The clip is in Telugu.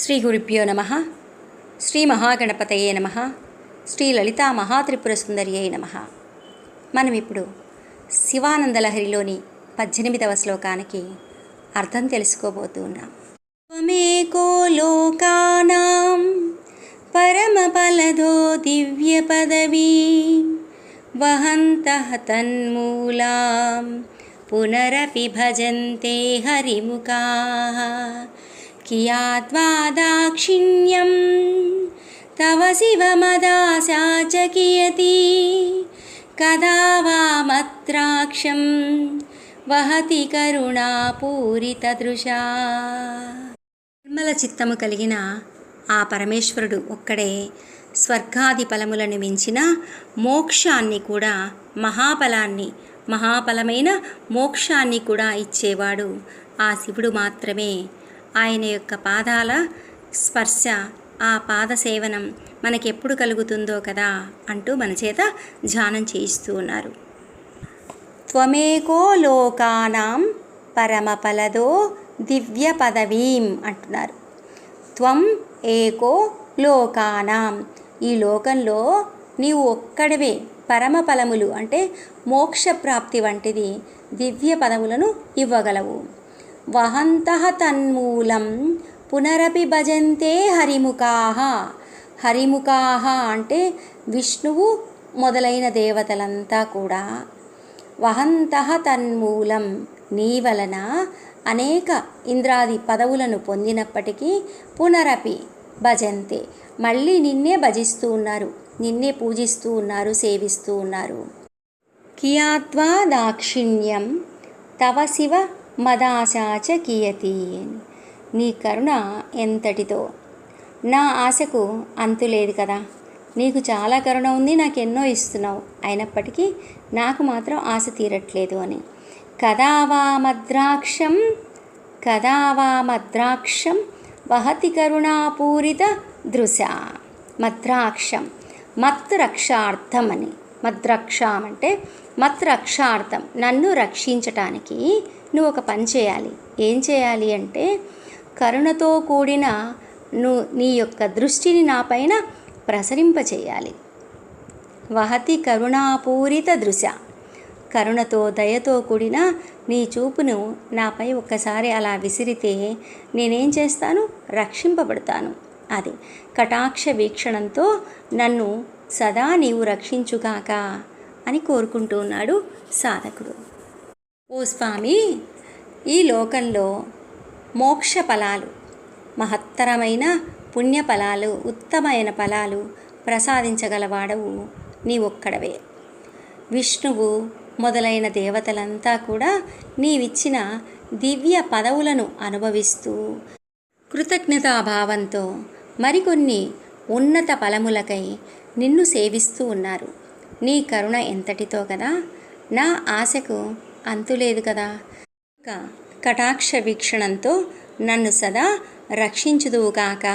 శ్రీ గురుభ్యో నమ. శ్రీ మహాగణపతయే నమ. శ్రీ లలితా మహాత్రిపుర సుందర్యై నమ. మనం ఇప్పుడు శివానందలహరిలోని పద్దెనిమిదవ శ్లోకానికి అర్థం తెలుసుకోబోతున్నాం త్వమేకో లోకానాం పరమఫలదో దివ్య పదవీ వహంతః తన్మూలాం పునరపి భజంతే హరిముఖా కియాత్వా దాక్షిణ్యం తవ శివమదాశా చ కియతి కదా వామత్రాక్షం వహతి కరుణాపూరితదృశా నిర్మల చిత్తము కలిగిన ఆ పరమేశ్వరుడు ఒక్కడే స్వర్గాది ఫలములను మించిన మోక్షాన్ని కూడా మహాఫలాన్ని మహాఫలమైన మోక్షాన్ని కూడా ఇచ్చేవాడు. ఆ శివుడు మాత్రమే ఆయన యొక్క పాదాల స్పర్శ ఆ పాద సేవనం మనకెప్పుడు కలుగుతుందో కదా అంటూ మన చేత ధ్యానం చేయిస్తూ ఉన్నారు. త్వమేకో లోకానాం పరమఫలదో దివ్య పదవీం అంటున్నారు. త్వం ఏకో లోకానాం. ఈ లోకంలో నీవు ఒక్కడివే పరమ ఫలములు అంటే మోక్షప్రాప్తి వంటిది దివ్య పదములను ఇవ్వగలవు. వహంతః తన్మూలం పునరపి భజంతే హరిముఖాహ హరిముఖాహ అంటే విష్ణువు మొదలైన దేవతలంతా కూడా. వహంతః తన్మూలం నీ వలన అనేక ఇంద్రాది పదవులను పొందినప్పటికీ పునరపి భజంతే. మళ్ళీ నిన్నే భజిస్తూ ఉన్నారు నిన్నే పూజిస్తూ ఉన్నారు సేవిస్తూ ఉన్నారు. కియాత్వా దాక్షిణ్యం తవ శివ మదాశాచ కీయతి. నీ కరుణ ఎంతటితో నా ఆశకు అంతు లేదు కదా. నీకు చాలా కరుణ ఉంది నాకు ఎన్నో ఇస్తున్నావు. అయినప్పటికీ నాకు మాత్రం ఆశ తీరట్లేదు అని. కదా వా మద్రాక్షం కదా వా మద్రాక్షం వహతి కరుణాపూరిత దృశ. మద్రాక్షం మత్ రక్షార్థం అని మద్రక్షాం అంటే మత్రక్షార్థం. నన్ను రక్షించటానికి నువ్వు ఒక పని చేయాలి. ఏం చేయాలి అంటే కరుణతో కూడిన నువ్వు నీ యొక్క దృష్టిని నాపైన ప్రసరింపచేయాలి వహతి కరుణాపూరిత దృశ. కరుణతో దయతో కూడిన నీ చూపును నాపై ఒక్కసారి అలా విసిరితే నేనేం చేస్తాను? రక్షింపబడతాను. అది. కటాక్ష వీక్షణంతో నన్ను సదా నీవు రక్షించుగాక అని కోరుకుంటూ ఉన్నాడు సాధకుడు. ఓ స్వామి ఈ లోకంలో మోక్ష ఫలాలు మహత్తరమైన పుణ్య ఫలాలు ఉత్తమైన ఫలాలు ప్రసాదించగలవాడవు నీ ఒక్కడవే విష్ణువు మొదలైన దేవతలంతా కూడా నీవిచ్చిన దివ్య పదవులను అనుభవిస్తూ కృతజ్ఞతాభావంతో మరికొన్ని ఉన్నత ఫలములకై నిన్ను సేవిస్తూ ఉన్నారు. నీ కరుణ ఎంతటితో కదా? నా ఆశకు అంతులేదు కదా? కటాక్ష వీక్షణంతో నన్ను సదా రక్షించుదువుగాక